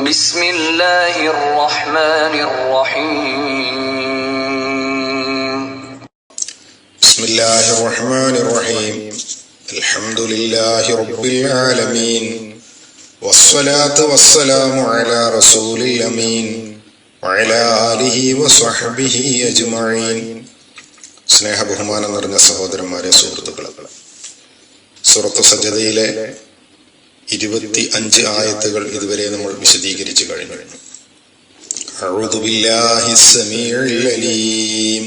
بسم الله الرحمن الرحيم بسم الله الرحمن الرحيم الحمد لله رب العالمين والصلاة والسلام على رسول الأمين وعلى آله وصحبه أجمعين സ്നേഹ ബഹുമാനം നിറഞ്ഞ സഹോദരന്മാരെ സുഹൃത്തുക്കളെ സുറത്ത് സജ്ജതയിലെ ഇരുപത്തി അഞ്ച് ആയത്തുകൾ ഇതുവരെ നമ്മൾ വിശദീകരിച്ചു കഴിഞ്ഞു أعوذ بالله السميع العليم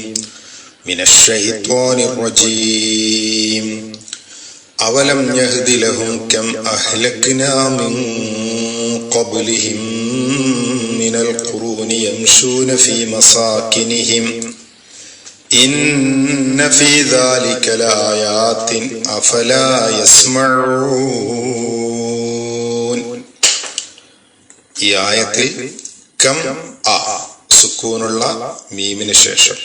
من الشيطان الرجيم أولم يهد لهم كم أهلكنا من قبلهم من القرون يمشون في مساكنهم إن في ذلك لآيات أفلا يسمعون ഈ ആയത്തിൽ കം അ സുക്കൂനുള്ള മീമിന് ശേഷം.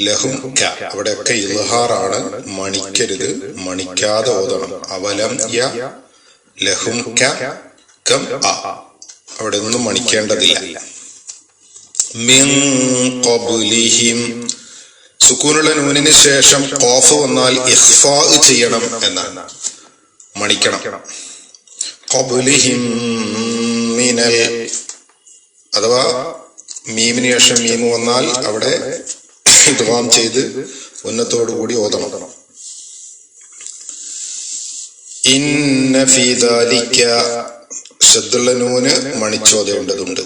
ലഹും ക അവിടെയൊക്കെ ഇൽഹാറാണ്. മണിക്കരുത്. മണിക്കാതെ ഓതണം. അവലം യ ലഹും ക കം അ. അവിടെ ഒന്നും മണിക്കേണ്ടതില്ല. സുക്കൂനുള്ള നൂനിന് ശേഷം കോഫ് വന്നാൽ ഇഹ്ഫാ ചെയ്യണം എന്നാണ്. മണിക്കണം. മിനൽ അഥവാ മീമിന് ശേഷം മീമ് വന്നാൽ അവിടെ ഇതുവാം ചെയ്ത് ഉന്നത്തോടുകൂടി ഓതണം. ഇന്ന ഫീതാലിക്ക ശ്രദ്ധുള്ള നൂന് മണിച്ചോതയുണ്ടതുണ്ട്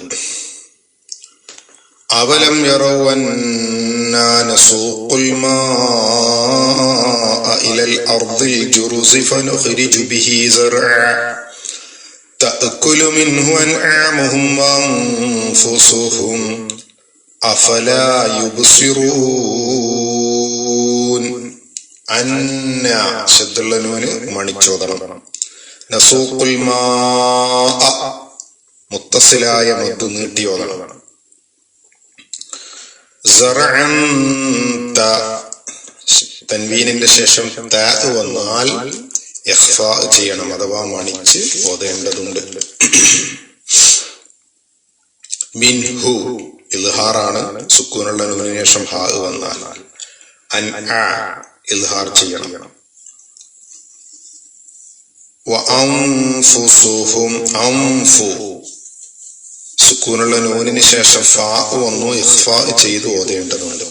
അവലം ഇലൽ അർദിൽ ജുറുസിഫനുഹരിജു ബിഹി സറഅ تأكل منه أنعامهم وأنفسهم أفلا يبصرون അന്ന ശബ്ദുള്ളനുവിന് മണിച്ചോദണം നസൂക്കുൽ മാ മുത്തസിലായ മദ്ദ് നീട്ടിയോദണം സറഅൻ ത തൻവീനിന്റെ ശേഷം ത വന്നാൽ ഇഖ്ഫാ ചെയ്യണം അഥവാ മണിച്ച് ഓതേണ്ടതുണ്ട് മിൻഹു ഇൽഹാറാണ് സുക്കൂനുള്ള ശേഷം ഹാ വന്നാൽ. അൻ ആ ഇൽഹാർ ചെയ്യണം. സുക്കൂനുള്ള നൂനിന് ശേഷം ഫാ വന്നു ഇഖ്ഫാ ചെയ്ത് ഓതേണ്ടതുണ്ട്.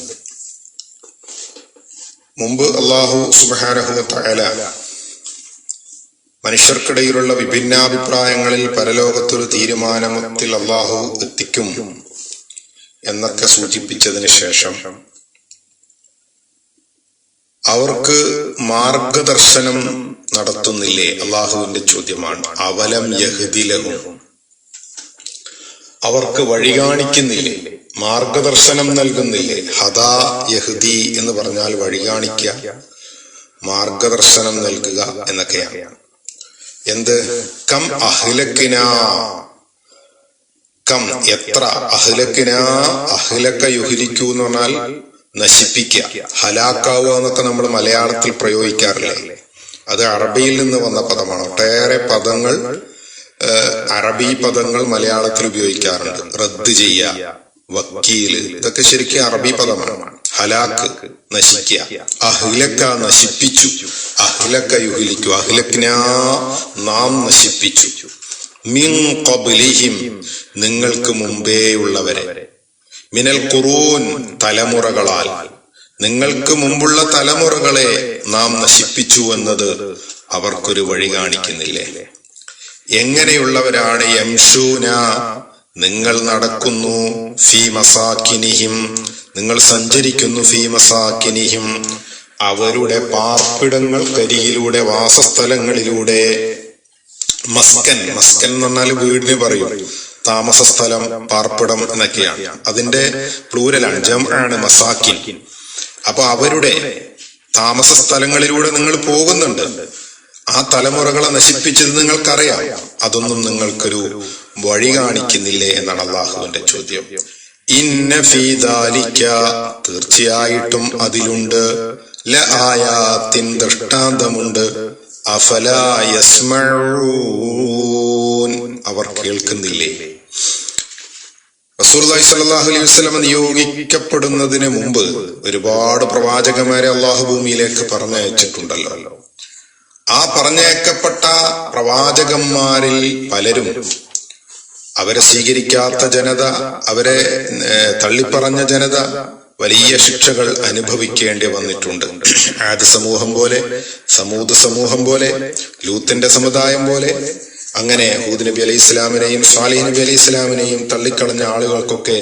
മുമ്പ് അള്ളാഹു സുബ്ഹാനഹു തആല മനുഷ്യർക്കിടയിലുള്ള വിഭിന്നാഭിപ്രായങ്ങളിൽ പരലോകത്തൊരു തീരുമാനത്തിൽ അള്ളാഹു എത്തിക്കും എന്നൊക്കെ സൂചിപ്പിച്ചതിന് ശേഷം അവർക്ക് മാർഗദർശനം നടത്തുന്നില്ലേ? അള്ളാഹുവിന്റെ ചോദ്യമാണ്. അവലം യഹ്ദിലഹും. അവർക്ക് വഴി കാണിക്കുന്നില്ലേ? മാർഗദർശനം നൽകുന്നില്ലേ? ഹദാ യഹ്ദി എന്ന് പറഞ്ഞാൽ വഴി കാണിക്കുക മാർഗദർശനം നൽകുക എന്നൊക്കെയാണ്. എന്ത്? കം അഹ്ലക്കിന. കം എത്ര അഹ്ലക്കിന അഹ്ലക്ക യുഹിലിക്കൂ എന്ന് പറഞ്ഞാൽ നശിപ്പിക്കുക ഹലാക്കാവുക എന്നൊക്കെ നമ്മൾ മലയാളത്തിൽ പ്രയോഗിക്കാറില്ലേ? അത് അറബിയിൽ നിന്ന് വന്ന പദമാണ്. ഒട്ടേറെ പദങ്ങൾ അറബി പദങ്ങൾ മലയാളത്തിൽ ഉപയോഗിക്കാറുണ്ട്. റദ്ദ് ചെയ്യുക വക്കീൽ ഇതൊക്കെ ശരിക്കും അറബി പദമാണ്. ഹലാക്ക് നശിക്കുക അഹ്ലക്ക നശിപ്പിച്ചു. അഹ്ലക്ക യുഹലിക്കു അഹ്ലക്ന നാം നശിപ്പിച്ചു. മിൻ ഖബ്ലിഹിം നിങ്ങൾക്ക് മുമ്പേ ഉള്ളവരെ. മിനൽ കുറൂൻ തലമുറകളാൽ. നിങ്ങൾക്ക് മുമ്പുള്ള തലമുറകളെ നാം നശിപ്പിച്ചു എന്നത് അവർക്കൊരു വഴി കാണിക്കുന്നില്ലേ? എങ്ങനെയുള്ളവരാണ് യംഷൂന? നിങ്ങൾ നടക്കുന്നു ഫീ മസാക്കിനിഹിം നിങ്ങൾ സഞ്ചരിക്കുന്നു ഫീ അവരുടെ അവരുടെ പാർപ്പിടങ്ങൾക്കരികിലൂടെ വാസസ്ഥലങ്ങളിലൂടെ. മസ്കൻ മസ്കൻ എന്ന് പറഞ്ഞാൽ വീടിന് പറയും. താമസ സ്ഥലം പാർപ്പിടം എന്നൊക്കെയാണ്. അതിന്റെ പ്ലൂരലാണ് ജം ആണ് മസാക്കിൻ. അപ്പൊ അവരുടെ താമസ സ്ഥലങ്ങളിലൂടെ നിങ്ങൾ പോകുന്നുണ്ട്. ആ തലമുറകളെ നശിപ്പിച്ചത് നിങ്ങൾക്കറിയാം. അതൊന്നും നിങ്ങൾക്കൊരു വഴി കാണിക്കുന്നില്ലേ എന്നാണ് അള്ളാഹുവിന്റെ ചോദ്യം. തീർച്ചയായിട്ടും അതിലുണ്ട്. ല ആയാത്തിൻ ദൃഷ്ടാന്തമുണ്ട്. അവർ കേൾക്കുന്നില്ലേ? റസൂർലായി സല്ലാഹു അലൈഹി വസ്ലം നിയോഗിക്കപ്പെടുന്നതിന് മുമ്പ് ഒരുപാട് പ്രവാചകന്മാരെ അള്ളാഹു ഭൂമിയിലേക്ക് പറഞ്ഞയച്ചിട്ടുണ്ടല്ലോ. ആ പറഞ്ഞയക്കപ്പെട്ട പ്രവാചകന്മാരിൽ പലരും അവരെ സ്വീകരിക്കാത്ത ജനത അവരെ തള്ളിപ്പറഞ്ഞ ജനത വലിയ ശിക്ഷകൾ അനുഭവിക്കേണ്ടി വന്നിട്ടുണ്ട്. ആദ് സമൂഹം പോലെ സമൂത് സമൂഹം പോലെ ലൂത്തിന്റെ സമുദായം പോലെ അങ്ങനെ ഹൂദ് നബി അലൈഹി ഇസ്ലാമിനെയും സ്വാലി നബി അലൈഹി ഇസ്ലാമിനെയും തള്ളിക്കളഞ്ഞ ആളുകൾക്കൊക്കെ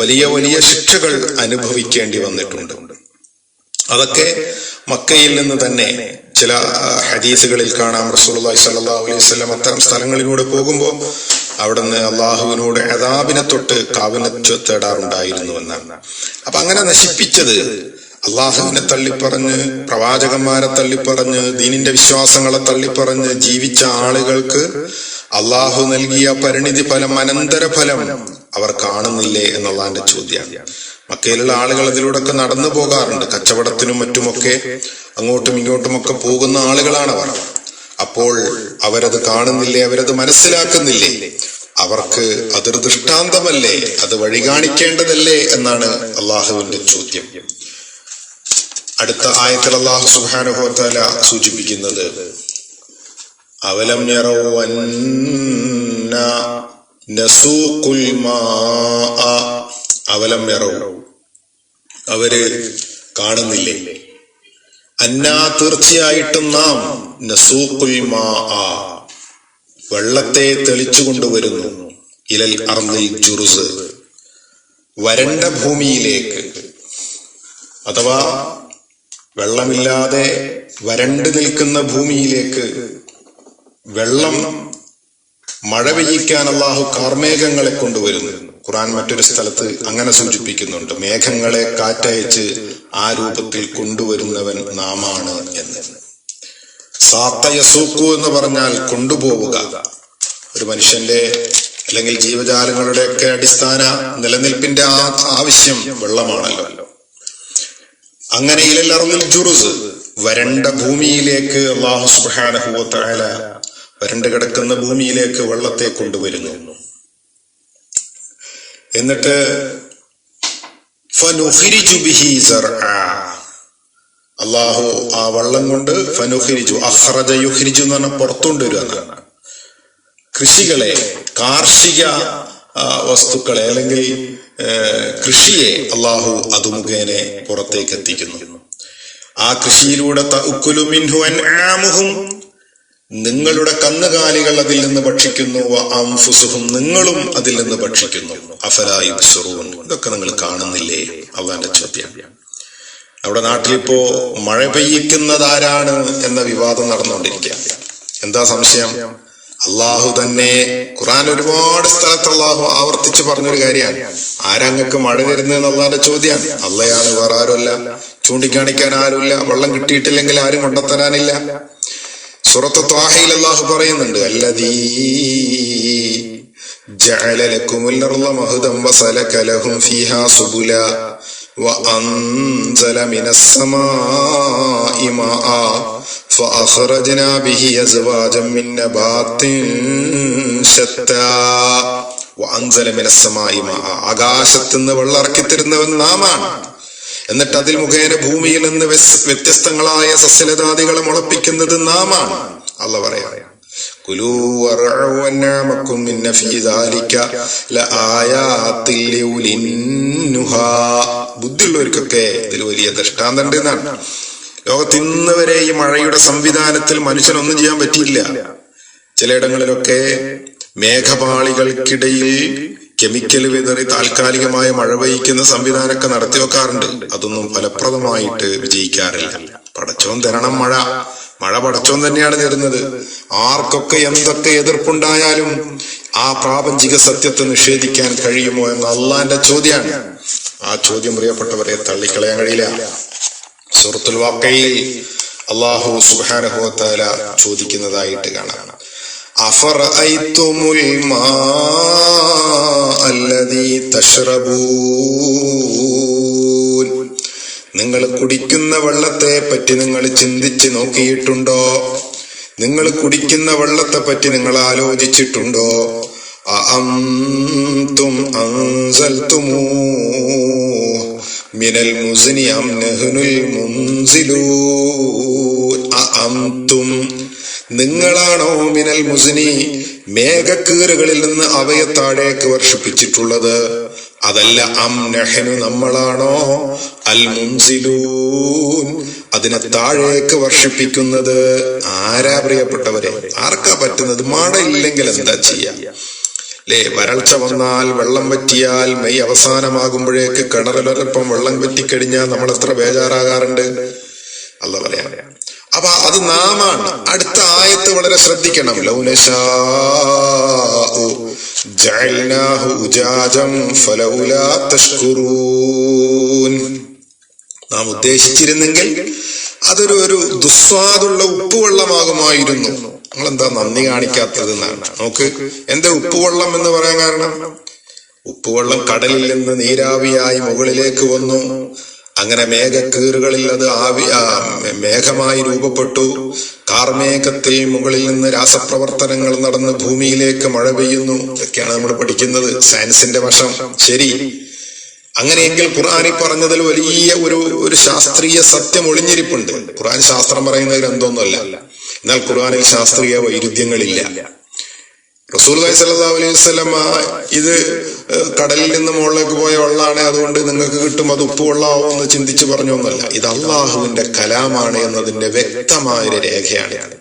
വലിയ വലിയ ശിക്ഷകൾ അനുഭവിക്കേണ്ടി വന്നിട്ടുണ്ട്. അതൊക്കെ മക്കയിൽ നിന്ന് തന്നെ ചില ഹദീസുകളിൽ കാണാം. റസൂൽ റസൂലുള്ളാഹി സ്വല്ലല്ലാഹു അലൈഹി വസല്ലം അത്തരം സ്ഥലങ്ങളിലൂടെ പോകുമ്പോൾ അവിടുന്ന് അള്ളാഹുവിനോട് അതാബിനെ തൊട്ട് കാവിനെ തേടാറുണ്ടായിരുന്നു എന്നാണ് അപ്പൊ അങ്ങനെ നശിപ്പിച്ചത് അള്ളാഹുവിനെ തള്ളിപ്പറഞ്ഞ് പ്രവാചകന്മാരെ തള്ളിപ്പറഞ്ഞ് ദീനിന്റെ വിശ്വാസങ്ങളെ തള്ളിപ്പറഞ്ഞ് ജീവിച്ച ആളുകൾക്ക് അള്ളാഹു നൽകിയ പരിണിതി ഫലം അനന്തര ഫലം അവർ കാണുന്നില്ലേ എന്നുള്ളതിന്റെ ചോദ്യം മക്കയിലുള്ള ആളുകൾ അതിലൂടെയൊക്കെ നടന്നു പോകാറുണ്ട്. കച്ചവടത്തിനും മറ്റുമൊക്കെ അങ്ങോട്ടും ഇങ്ങോട്ടുമൊക്കെ പോകുന്ന ആളുകളാണ് അവർ. അപ്പോൾ അവരത് കാണുന്നില്ലേ അവരത് മനസ്സിലാക്കുന്നില്ലേ? അവർക്ക് അതൊരു ദൃഷ്ടാന്തമല്ലേ? അത് വഴി കാണിക്കേണ്ടതല്ലേ എന്നാണ് അള്ളാഹുവിന്റെ ചോദ്യം. അടുത്ത ആയത്തിൽ അള്ളാഹു സുഹാനുഭവത്തല സൂചിപ്പിക്കുന്നത് അവലം അവലം യറൗ. അവർ കാണുന്നില്ലേ? അന്നാ തീർച്ചയായിട്ടും നാം നസൂഖുൽ മാഅ. വെള്ളത്തെ തെളിച്ചുകൊണ്ടുവരുന്നു. ഇലൽ അർദിൽ ജുറുസ്. വരണ്ട ഭൂമിയിലേക്ക്. അഥവാ വെള്ളമില്ലാതെ വരണ്ടു നിൽക്കുന്ന ഭൂമിയിലേക്ക്. വെള്ളം മഴ പെയ്യിക്കാൻ അള്ളാഹു കാർമേഘങ്ങളെ കൊണ്ടുവരുന്നു. ഖുറാൻ മറ്റൊരു സ്ഥലത്ത് അങ്ങനെ സൂചിപ്പിക്കുന്നുണ്ട്. മേഘങ്ങളെ കാറ്റയച്ച് ആ രൂപത്തിൽ കൊണ്ടുവരുന്നവൻ നാമാണ് എന്ന്. സാത്തയസൂക്കു എന്ന് പറഞ്ഞാൽ കൊണ്ടുപോവുക. ഒരു മനുഷ്യന്റെ അല്ലെങ്കിൽ ജീവജാലങ്ങളുടെ ഒക്കെ അടിസ്ഥാന നിലനിൽപ്പിന്റെ ആവശ്യം വെള്ളമാണല്ലോ. അങ്ങനെ ജുറുസ് വരണ്ട ഭൂമിയിലേക്ക് അള്ളാഹു സുബാനഹുല വരണ്ട് കിടക്കുന്ന ഭൂമിയിലേക്ക് വെള്ളത്തെ കൊണ്ടുവരുന്നു. എന്നിട്ട്. അള്ളാഹു ആ വള്ളം കൊണ്ട് ഫനുഹിരിച്ചു അഹ്റജ യുഖിരിജു എന്ന് പറഞ്ഞാൽ പുറത്തുകൊണ്ടുവരിക എന്നാണ്. കൃഷികളെ കാർഷിക വസ്തുക്കളെ അല്ലെങ്കിൽ കൃഷിയെ അള്ളാഹു അത് പുറത്തേക്ക് എത്തിക്കുന്നു ആ കൃഷിയിലൂടെ നിങ്ങളുടെ കന്നുകാലികൾ അതിൽ നിന്ന് ഭക്ഷിക്കുന്നു. നിങ്ങളും അതിൽ നിന്ന് ഭക്ഷിക്കുന്നു. അഫലായി ഇതൊക്കെ നിങ്ങൾ കാണുന്നില്ലേ? അള്ളാന്റെ ചോദ്യം. നമ്മുടെ നാട്ടിലിപ്പോ മഴ പെയ്യിക്കുന്നതാരാണ് എന്ന വിവാദം നടന്നുകൊണ്ടിരിക്കുക. എന്താ സംശയം? അള്ളാഹു തന്നെ ഖുറാൻ ഒരുപാട് സ്ഥലത്ത് അള്ളാഹു ആവർത്തിച്ച് പറഞ്ഞൊരു കാര്യമാണ്. ആരങ്ങക്ക് മഴ വരുന്നത് അള്ളാന്റെ ചോദ്യമാണ്. അള്ളയാണ് വേറെ ആരുമല്ല. ചൂണ്ടിക്കാണിക്കാൻ ആരുമില്ല. വെള്ളം കിട്ടിയിട്ടില്ലെങ്കിൽ ആരും കൊണ്ടെത്തരാനില്ല. സുറത്ത് ത്വാഹയിൽ അള്ളാഹു പറയുന്നുണ്ട് അല്ലതീ ജഅല ലക്കുമുൽ അർള മഹദം ലഹും ഫീഹാ സുബുല. وأنزل من السماء ماء فأخرجنا به أزواجا من نبات شتى وأنزل من السماء ماء ആകാശത്ത് നിന്ന് വെള്ളം ഇറക്കി തരുന്നവൻ നാമാണ് എന്നിട്ട് അതിൽ മുഖേന ഭൂമിയിൽ നിന്ന് വ്യസ്- വ്യത്യസ്തങ്ങളായ സസ്യലതാദികളെ മുളപ്പിക്കുന്നത് നാമാണ് അല്ല പറയാ ബുദ്ധിയുള്ളവർക്കൊക്കെ ഇതിൽ വലിയ ദൃഷ്ടാന്തമുണ്ട് എന്നാണ് ലോകത്ത് ഇന്ന് ഈ മഴയുടെ സംവിധാനത്തിൽ മനുഷ്യനൊന്നും ചെയ്യാൻ പറ്റിയില്ല. ചിലയിടങ്ങളിലൊക്കെ മേഘപാളികൾക്കിടയിൽ കെമിക്കൽ വിതറി താൽക്കാലികമായ മഴ പെയ്യ്ക്കുന്ന സംവിധാനമൊക്കെ നടത്തി വെക്കാറുണ്ട് അതൊന്നും ഫലപ്രദമായിട്ട് വിജയിക്കാറില്ല. പടച്ചോൻ തരണം മഴ. മഴ പടച്ചോൻ തന്നെയാണ് തരുന്നത് ആർക്കൊക്കെ എന്തൊക്കെ എതിർപ്പുണ്ടായാലും ആ പ്രാപഞ്ചിക സത്യത്തെ നിഷേധിക്കാൻ കഴിയുമോ എന്ന അള്ളാന്റെ ചോദ്യമാണ് ആ ചോദ്യം പ്രിയപ്പെട്ടവരെ തള്ളിക്കളയാൻ കഴിയില്ല. സുഹൃത്തുൽ വാക്കയിൽ അള്ളാഹു സുബാനുഭവത്താല ചോദിക്കുന്നതായിട്ട് കാണാം. അഫർ അല്ലതി തഷ്റബൂ നിങ്ങൾ കുടിക്കുന്ന വെള്ളത്തെ പറ്റി നിങ്ങൾ ചിന്തിച്ച് നോക്കിയിട്ടുണ്ടോ? നിങ്ങൾ കുടിക്കുന്ന വെള്ളത്തെ പറ്റി നിങ്ങൾ ആലോചിച്ചിട്ടുണ്ടോ? മിനൽ മുസ്നി അം നിങ്ങളാണോ മിനൽ മുസ്നി മേഘക്കീറുകളിൽ നിന്ന് അവയെ താഴേക്ക് വർഷിപ്പിച്ചിട്ടുള്ളത്? അതല്ല അം നമ്മളാണോ? അൽ അതിനെ താഴേക്ക് വർഷിപ്പിക്കുന്നത് ആരാ പ്രിയപ്പെട്ടവരെ? ആർക്കാ പറ്റുന്നത്? മഴ ഇല്ലെങ്കിൽ എന്താ ചെയ്യാ? ലേ വരൾച്ച വന്നാൽ വെള്ളം പറ്റിയാൽ മെയ് അവസാനമാകുമ്പോഴേക്ക് കിണറിലൊരൽപ്പം വെള്ളം പറ്റിക്കഴിഞ്ഞാൽ നമ്മൾ എത്ര ബേജാറാകാറുണ്ട്? അല്ല പറയാം. അപ്പൊ അത് നാമാണ്. അടുത്ത ആയത്ത് വളരെ ശ്രദ്ധിക്കണം. നാം ഉദ്ദേശിച്ചിരുന്നെങ്കിൽ അതൊരു ഒരു ദുസ്വാദുള്ള ഉപ്പുവെള്ളമാകുമായിരുന്നു. നമ്മളെന്താ നന്ദി കാണിക്കാത്തത് എന്നാണ് നോക്ക് എന്താ ഉപ്പുവെള്ളം എന്ന് പറയാൻ കാരണം? ഉപ്പുവെള്ളം കടലിൽ നിന്ന് നീരാവിയായി മുകളിലേക്ക് വന്നു. അങ്ങനെ മേഘക്കീറുകളിൽ അത് ആവി മേഘമായി രൂപപ്പെട്ടു. കാർമേഘത്തിൽ മുകളിൽ നിന്ന് രാസപ്രവർത്തനങ്ങൾ നടന്ന് ഭൂമിയിലേക്ക് മഴ പെയ്യുന്നു. ഇതൊക്കെയാണ് നമ്മൾ പഠിക്കുന്നത്. സയൻസിന്റെ വശം. ശരി. അങ്ങനെയെങ്കിൽ ഖുർആാനിൽ പറഞ്ഞതിൽ വലിയ ഒരു ഒരു ശാസ്ത്രീയ സത്യം ഒളിഞ്ഞിരിപ്പുണ്ട്. ഖുർആൻ ശാസ്ത്രം പറയുന്ന ഗ്രന്ഥമൊന്നുമല്ല എന്നാൽ ഖുർആനിൽ ശാസ്ത്രീയ വൈരുദ്ധ്യങ്ങളില്ല. റസൂൽ സല്ലാ അലൈഹി വസ്ലമ ഇത് കടലിൽ നിന്ന് മുകളിലേക്ക് പോയ വെള്ളമാണ് അതുകൊണ്ട് നിങ്ങൾക്ക് കിട്ടും അത് ഉപ്പ് വെള്ളമാവും എന്ന് ചിന്തിച്ച് പറഞ്ഞൊന്നല്ല ഇത് അള്ളാഹുവിന്റെ കലാമാണ് എന്നതിന്റെ വ്യക്തമായ ഒരു രേഖയാണ്.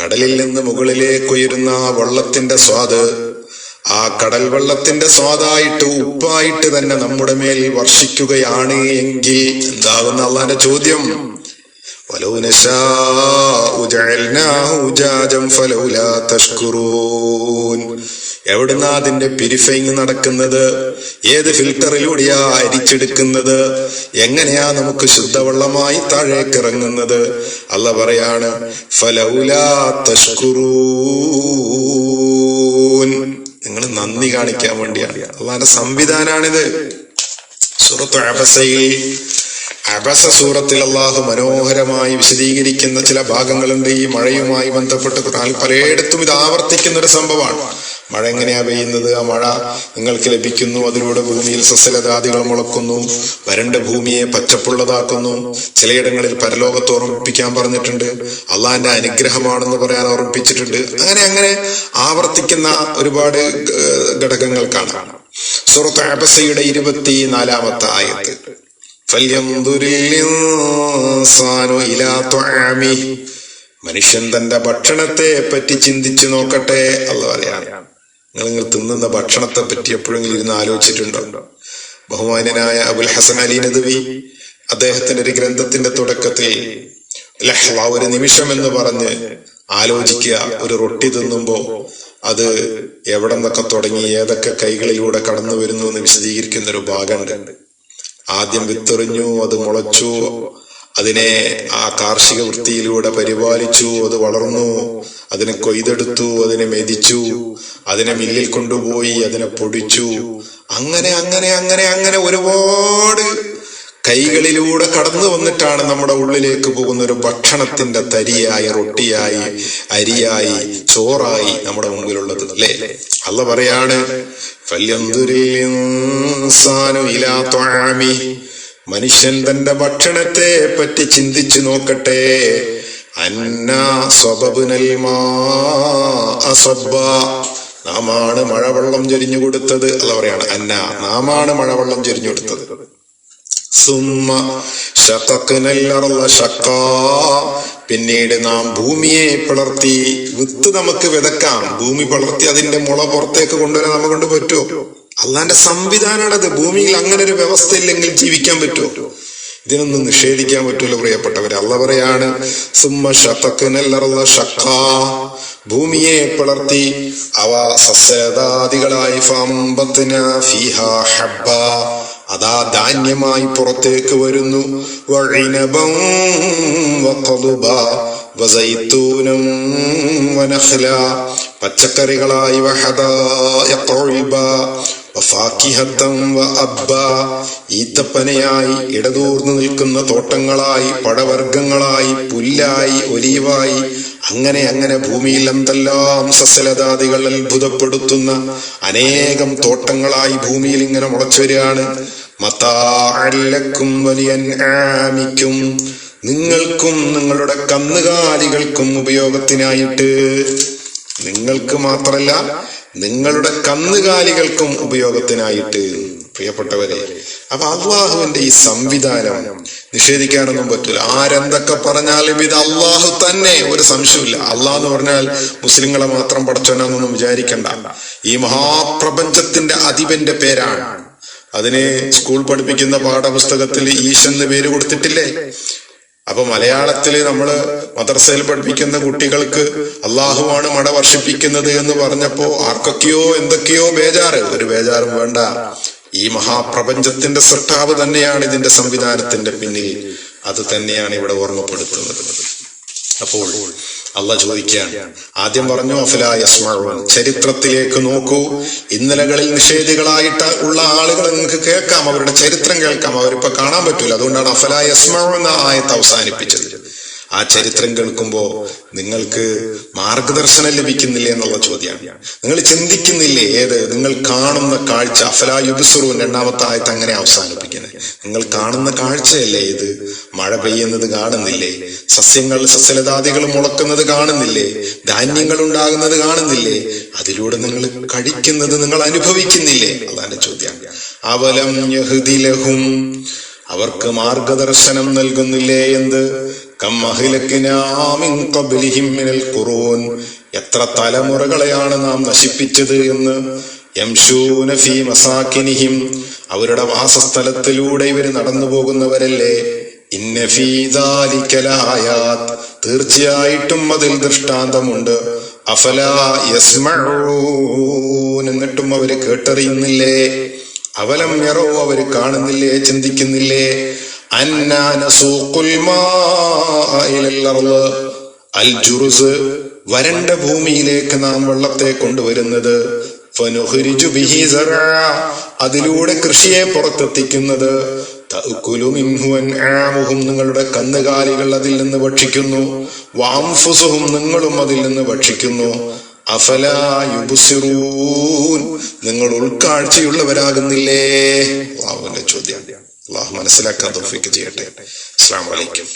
കടലിൽ നിന്ന് മുകളിലേക്ക് ഉയരുന്ന വെള്ളത്തിന്റെ സ്വാദ് ആ കടൽ വെള്ളത്തിന്റെ സ്വാദായിട്ട് ഉപ്പായിട്ട് തന്നെ നമ്മുടെ മേൽ വർഷിക്കുകയാണ് എങ്കിൽ എന്താകുന്ന അള്ളാന്റെ ചോദ്യം. ولو نشاء جعلناه أجاجا فلولا تشكرون എവിടുന്നാ അതിന്റെ പിരിഫൈങ് നടക്കുന്നത് ഏത് ഫിൽറ്ററിലൂടെയാ അരിച്ചെടുക്കുന്നത് എങ്ങനെയാ നമുക്ക് ശുദ്ധവെള്ളമായി താഴേക്ക് ഇറങ്ങുന്നത് അല്ല പറയാണ് ഫലൗലാ തഷ്കുറൂൻ നിങ്ങൾ നന്ദി കാണിക്കാൻ വേണ്ടിയാണ് അള്ളാന്റെ സംവിധാനാണിത് സുറത്ത് അബസയിൽ അബസ സൂറത്തിൽ അള്ളാഹു മനോഹരമായി വിശദീകരിക്കുന്ന ചില ഭാഗങ്ങളുണ്ട്. ഈ മഴയുമായി ബന്ധപ്പെട്ട് പലയിടത്തും ഇത് ആവർത്തിക്കുന്ന ഒരു സംഭവമാണ്. മഴ എങ്ങനെയാ പെയ്യുന്നത്? ആ മഴ നിങ്ങൾക്ക് ലഭിക്കുന്നു. അതിലൂടെ ഭൂമിയിൽ സസ്യലതാദികൾ മുളക്കുന്നു. വരണ്ട ഭൂമിയെ പച്ചപ്പുള്ളതാക്കുന്നു. ചിലയിടങ്ങളിൽ പരലോകത്ത് ഓർമ്മിപ്പിക്കാൻ പറഞ്ഞിട്ടുണ്ട്. അള്ളാഹിന്റെ അനുഗ്രഹമാണെന്ന് പറയാൻ ഓർമ്മിപ്പിച്ചിട്ടുണ്ട്. അങ്ങനെ അങ്ങനെ ആവർത്തിക്കുന്ന ഒരുപാട് ഘടകങ്ങൾ കാണാം. സുഹൃത്ത് അബസയുടെ ഇരുപത്തിനാലാമത്തെ ആയത്ത്. മനുഷ്യൻ തന്റെ ഭക്ഷണത്തെ പറ്റി ചിന്തിച്ചു നോക്കട്ടെ അല്ല പറയാണ് നിങ്ങൾ നിങ്ങൾ തിന്നുന്ന ഭക്ഷണത്തെ പറ്റി എപ്പോഴെങ്കിലും ഇരുന്ന് ആലോചിച്ചിട്ടുണ്ടോ? ബഹുമാനായ അബുൽ ഹസൻ അലി നദവി അദ്ദേഹത്തിന്റെ ഒരു ഗ്രന്ഥത്തിന്റെ തുടക്കത്തിൽ ഒരു നിമിഷം എന്ന് പറഞ്ഞ് ആലോചിക്കുക. ഒരു റൊട്ടി തിന്നുമ്പോ അത് എവിടെ നിന്നൊക്കെ തുടങ്ങി ഏതൊക്കെ കൈകളിലൂടെ കടന്നു വരുന്നു എന്ന് വിശദീകരിക്കുന്ന ഒരു ഭാഗമുണ്ട്. ആദ്യം വിത്തെറിഞ്ഞു അത് മുളച്ചു. അതിനെ ആ കാർഷിക വൃത്തിയിലൂടെ പരിപാലിച്ചു അത് വളർന്നു. അതിനെ കൊയ്തെടുത്തു അതിനെ മെതിച്ചു. അതിനെ മില്ലിൽ കൊണ്ടുപോയി അതിനെ പൊടിച്ചു. അങ്ങനെ അങ്ങനെ അങ്ങനെ അങ്ങനെ ഒരുപാട് കൈകളിലൂടെ കടന്നു വന്നിട്ടാണ് നമ്മുടെ ഉള്ളിലേക്ക് പോകുന്ന ഒരു ഭക്ഷണത്തിന്റെ തരിയായി റൊട്ടിയായി അരിയായി ചോറായി നമ്മുടെ മുമ്പിലുള്ളത് അല്ലേ? അല്ല പറയാണ് മനുഷ്യൻ തന്റെ ഭക്ഷണത്തെ പറ്റി ചിന്തിച്ചു നോക്കട്ടെ. നാമാണ് മഴവെള്ളം ചൊരിഞ്ഞു കൊടുത്തത് അല്ല പറയാണ് അന്ന നാമാണ് മഴവെള്ളം ചൊരിഞ്ഞു കൊടുത്തത് ശഖാ. പിന്നീട് നാം ഭൂമിയെ പിളർത്തി വിത്ത് നമുക്ക് വിതക്കാം. ഭൂമി പിളർത്തി അതിന്റെ മുള പുറത്തേക്ക് കൊണ്ടുവരാൻ നമ്മ കൊണ്ട് പറ്റുമോ അള്ളാന്റെ സംവിധാനമാണത്. ഭൂമിയിൽ അങ്ങനെ ഒരു വ്യവസ്ഥ ഇല്ലെങ്കിൽ ജീവിക്കാൻ പറ്റുമോ ഇതിനൊന്നും നിഷേധിക്കാൻ പറ്റൂല പ്രിയപ്പെട്ടവരെ. അല്ല പറയാണ്. ഭൂമിയെ പിളർത്തി അവ സസ്യതാദികളായി ഫീഹ ഹബ്ബ. അതാ ധാന്യമായി പുറത്തേക്ക് വരുന്നു. വഴിനബം പച്ചക്കറികളായി ഈത്തപ്പനയായി ഇടതൂർന്നു നിൽക്കുന്ന തോട്ടങ്ങളായി പഴവർഗങ്ങളായി പുല്ലായി ഒലീവായി അങ്ങനെ അങ്ങനെ ഭൂമിയിൽ എന്തെല്ലാം സസ്യലതാദികൾ അത്ഭുതപ്പെടുത്തുന്ന അനേകം തോട്ടങ്ങളായി ഭൂമിയിൽ ഇങ്ങനെ മുളച്ചു വരികയാണ്. മത്താഴലക്കും വലിയ ആമിക്കും. നിങ്ങൾക്കും നിങ്ങളുടെ കന്നുകാലികൾക്കും ഉപയോഗത്തിനായിട്ട്. നിങ്ങൾക്ക് മാത്രല്ല നിങ്ങളുടെ കന്നുകാലികൾക്കും ഉപയോഗത്തിനായിട്ട്. പ്രിയപ്പെട്ടവരെ അപ്പൊ അള്ളാഹുവിന്റെ ഈ സംവിധാനം നിഷേധിക്കാനൊന്നും പറ്റില്ല ആരെന്തൊക്കെ പറഞ്ഞാലും ഇത് അള്ളാഹു തന്നെ. ഒരു സംശയമില്ല അള്ളാഹ് എന്ന് പറഞ്ഞാൽ മുസ്ലിങ്ങളെ മാത്രം പഠിച്ചോനാന്നൊന്നും വിചാരിക്കണ്ട. ഈ മഹാപ്രപഞ്ചത്തിന്റെ അധിപന്റെ പേരാണ്. അതിന് സ്കൂൾ പഠിപ്പിക്കുന്ന പാഠപുസ്തകത്തിൽ ഈശെന്ന് പേര് കൊടുത്തിട്ടില്ലേ? അപ്പൊ മലയാളത്തിൽ നമ്മൾ മദ്രസയിൽ പഠിപ്പിക്കുന്ന കുട്ടികൾക്ക് അള്ളാഹുവാണ് മട വർഷിപ്പിക്കുന്നത് എന്ന് പറഞ്ഞപ്പോ ആർക്കൊക്കെയോ എന്തൊക്കെയോ ബേജാറ്. ഒരു ബേജാറും വേണ്ട. ഈ മഹാപ്രപഞ്ചത്തിന്റെ സൃഷ്ടാവ് തന്നെയാണ് ഇതിന്റെ സംവിധാനത്തിന്റെ പിന്നിൽ. അത് തന്നെയാണ് ഇവിടെ ഓർമ്മപ്പെടുത്തുന്നത്. അപ്പോൾ അല്ല ചോദിക്കുകയാണ്. ആദ്യം പറഞ്ഞു അഫലായസ്മഴവൻ ചരിത്രത്തിലേക്ക് നോക്കൂ. ഇന്നലകളിൽ നിഷേധികളായിട്ട് ഉള്ള ആളുകൾ നിങ്ങൾക്ക് കേൾക്കാം. അവരുടെ ചരിത്രം കേൾക്കാം. അവരിപ്പോ കാണാൻ പറ്റൂല. അതുകൊണ്ടാണ് അഫലായസ്മഴ എന്ന ആയത്ത് അവസാനിപ്പിച്ചത്. ആ ചരിത്രം കേൾക്കുമ്പോ നിങ്ങൾക്ക് മാർഗദർശനം ലഭിക്കുന്നില്ലേ എന്നുള്ള ചോദ്യമാണ്. നിങ്ങൾ ചിന്തിക്കുന്നില്ലേ ഏത്? നിങ്ങൾ കാണുന്ന കാഴ്ച അഫലായുബിസുറുൻ രണ്ടാമത്തെ ആയത്ത് അങ്ങനെ അവസാനിപ്പിക്കുന്നത്. നിങ്ങൾ കാണുന്ന കാഴ്ചയല്ലേ ഇത്? മഴ പെയ്യുന്നത് കാണുന്നില്ലേ? സസ്യങ്ങൾ സസ്യലതാദികൾ മുളക്കുന്നത് കാണുന്നില്ലേ? ധാന്യങ്ങൾ ഉണ്ടാകുന്നത് കാണുന്നില്ലേ? അതിലൂടെ നിങ്ങൾ കഴിക്കുന്നത് നിങ്ങൾ അനുഭവിക്കുന്നില്ലേ? അതാണ് ചോദ്യം. അവലം അവർക്ക് മാർഗദർശനം നൽകുന്നില്ലേ എന്ത്? എത്ര തലമുറകളെയാണ് നാം നശിപ്പിച്ചത് എന്ന് അവരുടെ വാസസ്ഥലത്തിലൂടെ ഇവർ നടന്നു പോകുന്നവരല്ലേ തീർച്ചയായിട്ടും അതിൽ ദൃഷ്ടാന്തമുണ്ട്. അഫല എന്നിട്ടും അവർ കേട്ടറിയുന്നില്ലേ? അവലം യറോ അവർ കാണുന്നില്ലേ? ചിന്തിക്കുന്നില്ലേ? അൽ വരണ്ട ഭൂമിയിലേക്ക് നാം വെള്ളത്തെ കൊണ്ടുവരുന്നത്. അതിലൂടെ കൃഷിയെ പുറത്തെത്തിക്കുന്നത്. നിങ്ങളുടെ കന്നുകാലികൾ അതിൽ നിന്ന് ഭക്ഷിക്കുന്നു. വാംഫുസുഹും നിങ്ങളും അതിൽ നിന്ന് ഭക്ഷിക്കുന്നു. അഫലായുബുസിറൂൻ നിങ്ങൾ ഉൾക്കാഴ്ചയുള്ളവരാകുന്നില്ലേ? ചോദ്യം. അള്ളാഹു മനസ്സിലാക്കാൻ തോഫിക്ക് ചെയ്യട്ടെ. അസ്സാം വലൈക്കും